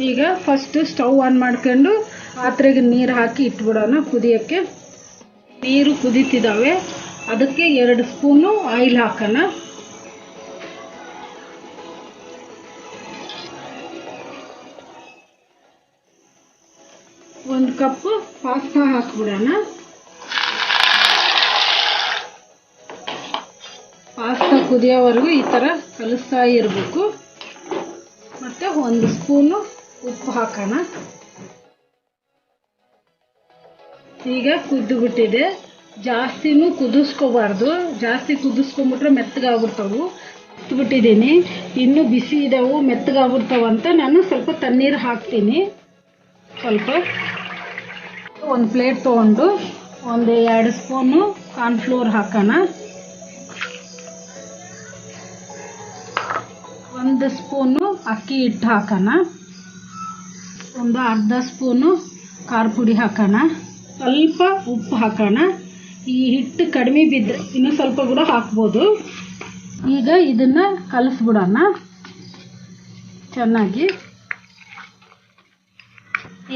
ಈಗ first stove on ಮಾಡ್ಕೊಂಡು ಪಾತ್ರೆಗೆ ನೀರು ಹಾಕಿ ಇಟ್ಬಿಡೋಣ ಕುದಿಯೋಕ್ಕೆ. ನೀರು ಕುದೀತಿದ್ದಾವೆ ಅದಕ್ಕೆ ಎರಡು ಸ್ಪೂನು ಆಯಿಲ್ ಹಾಕೋಣ. ಒಂದು ಕಪ್ ಪಾಸ್ತಾ ಹಾಕ್ಬಿಡೋಣ. ಪಾಸ್ತಾ ಕುದಿಯೋವರೆಗೂ ಈ ಥರ ಕಲಿಸ್ತಾ ಇರಬೇಕು. ಮತ್ತು ಒಂದು ಸ್ಪೂನು ಉಪ್ಪು ಹಾಕೋಣ. ಈಗ ಕುದ್ದು ಬಿಟ್ಟಿದೆ ಜಾಸ್ತಿನೂ ಕುದಿಸ್ಕೋಬಾರ್ದು. ಜಾಸ್ತಿ ಕುದಿಸ್ಕೊಂಬಿಟ್ರೆ ಮೆತ್ತಗಾಗ್ಬಿಡ್ತಾವು. ಬಿಟ್ಟಿದ್ದೀನಿ ಇನ್ನೂ ಬಿಸಿ ಇದಾವು ಮೆತ್ತಗಾಗ್ಬಿಡ್ತಾವಂತ ನಾನು ಸ್ವಲ್ಪ ತಣ್ಣೀರು ಹಾಕ್ತೀನಿ. ಸ್ವಲ್ಪ. ಒಂದು ಪ್ಲೇಟ್ ತೊಗೊಂಡು ಒಂದು ಎರಡು ಸ್ಪೂನು ಕಾರ್ನ್ಫ್ಲೋರ್ ಹಾಕೋಣ. ಒಂದು ಸ್ಪೂನು ಅಕ್ಕಿ ಹಿಟ್ಟು ಹಾಕೋಣ. ಒಂದು ಅರ್ಧ ಸ್ಪೂನು ಖಾರ ಪುಡಿ ಹಾಕೋಣ. ಸ್ವಲ್ಪ ಉಪ್ಪು ಹಾಕೋಣ. ಈ ಹಿಟ್ಟು ಕಡಿಮೆ ಬಿದ್ದರೆ ಇನ್ನೂ ಸ್ವಲ್ಪ ಕೂಡ ಹಾಕ್ಬೋದು. ಈಗ ಇದನ್ನು ಕಲಿಸ್ಬಿಡೋಣ. ಚೆನ್ನಾಗಿ.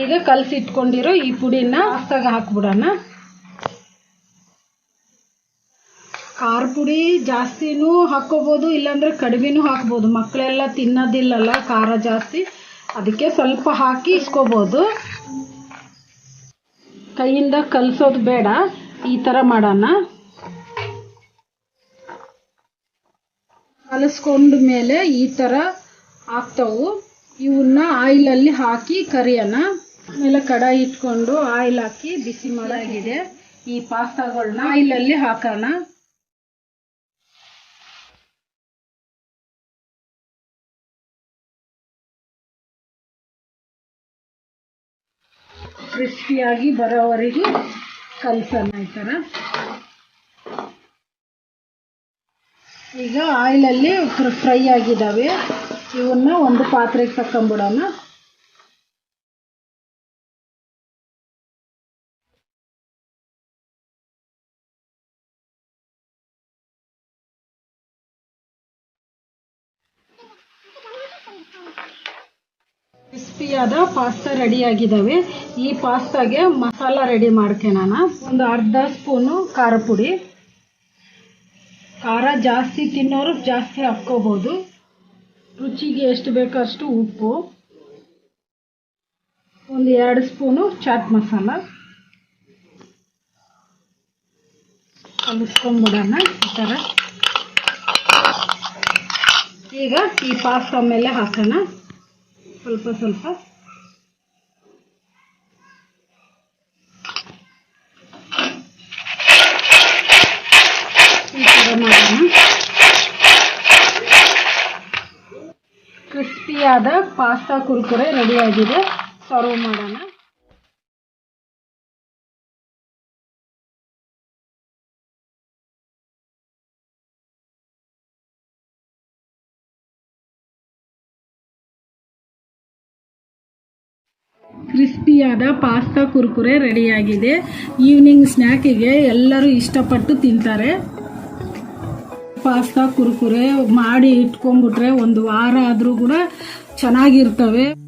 ಈಗ ಕಲಸಿಟ್ಕೊಂಡಿರೋ ಈ ಪುಡಿನ ಪಾಸ್ತಾಗ ಹಾಕ್ಬಿಡೋಣ. ಖಾರ ಪುಡಿ ಜಾಸ್ತಿನೂ ಹಾಕ್ಕೋಬೋದು, ಇಲ್ಲಾಂದ್ರೆ ಕಡಿಮೆನೂ ಹಾಕ್ಬೋದು. ಮಕ್ಕಳೆಲ್ಲ ತಿನ್ನೋದಿಲ್ಲಲ್ಲ ಖಾರ ಜಾಸ್ತಿ. ಅದಕ್ಕೆ ಸ್ವಲ್ಪ ಹಾಕಿ ಇಸ್ಕೋಬೋದು. ಕೈಯಿಂದ ಕಲಸೋದು ಬೇಡ, ಈ ಥರ ಮಾಡೋಣ. ಕಲಸ್ಕೊಂಡ ಮೇಲೆ ಈ ಥರ ಆಗ್ತಾವು. ಇವನ್ನ ಆಯಿಲಲ್ಲಿ ಹಾಕಿ ಕರಿಯೋಣ. ಆಮೇಲೆ ಕಡಾಯಿ ಇಟ್ಕೊಂಡು ಆಯಿಲ್ ಹಾಕಿ ಬಿಸಿ ಮಾಡಾಗಿದೆ ಈ ಪಾಸ್ತಾಗಳನ್ನ ಆಯಿಲಲ್ಲಿ ಹಾಕೋಣ. ಕ್ರಿಸ್ಪಿಯಾಗಿ ಬರೋವರೆಗೂ ಕಲಸೋಣ ಈ ಥರ. ಈಗ ಆಯಿಲಲ್ಲಿ ಫ್ರೈ ಆಗಿದ್ದಾವೆ. ಇವನ್ನ ಒಂದು ಪಾತ್ರೆಗೆ ತಕೊಂಬಿಡೋಣ ಕ್ರಿಸ್ಪಿಯಾದ ಪಾಸ್ತಾ ರೆಡಿ ಆಗಿದ್ದಾವೆ. ಈ ಪಾಸ್ತಾಗೆ ಮಸಾಲ ರೆಡಿ ಮಾಡ್ಕೊಳ್ಳೋಣ ಒಂದು ಅರ್ಧ ಸ್ಪೂನು ಖಾರ ಪುಡಿ. ಖಾರ ಜಾಸ್ತಿ ತಿನ್ನೋರು ಜಾಸ್ತಿ ಹಾಕ್ಕೋಬೋದು. ರುಚಿಗೆ ಎಷ್ಟು ಬೇಕೋ ಅಷ್ಟು ಉಪ್ಪು. ಒಂದು ಎರಡು ಸ್ಪೂನು ಚಾಟ್ ಮಸಾಲ. ಕಲಿಸ್ಕೊಂಡ್ಬಿಡೋಣ ಈ ಥರ. ಈಗ ಈ ಪಾಸ್ತಾ ಮೇಲೆ ಹಾಕೋಣ. ಸ್ವಲ್ಪ ಸ್ವಲ್ಪ ಮಾಡೋಣ ಕ್ರಿಸ್ಪಿಯಾದ ಪಾಸ್ತಾ ಕುರ್ಕುರೆ ರೆಡಿಯಾಗಿದೆ ಸರ್ವ್ ಮಾಡೋಣ. ಕ್ರಿಸ್ಪಿಯಾದ ಪಾಸ್ತಾ ಕುರ್ಕುರೆ ರೆಡಿಯಾಗಿದೆ. ಈವ್ನಿಂಗ್ ಸ್ನ್ಯಾಕಿಗೆ ಎಲ್ಲರೂ ಇಷ್ಟಪಟ್ಟು ತಿಂತಾರೆ. ಪಾಸ್ತಾ ಕುರ್ಕುರೆ ಮಾಡಿ ಇಟ್ಕೊಂಡ್ಬಿಟ್ರೆ ಒಂದು ವಾರ ಆದರೂ ಕೂಡ ಚೆನ್ನಾಗಿರ್ತವೆ.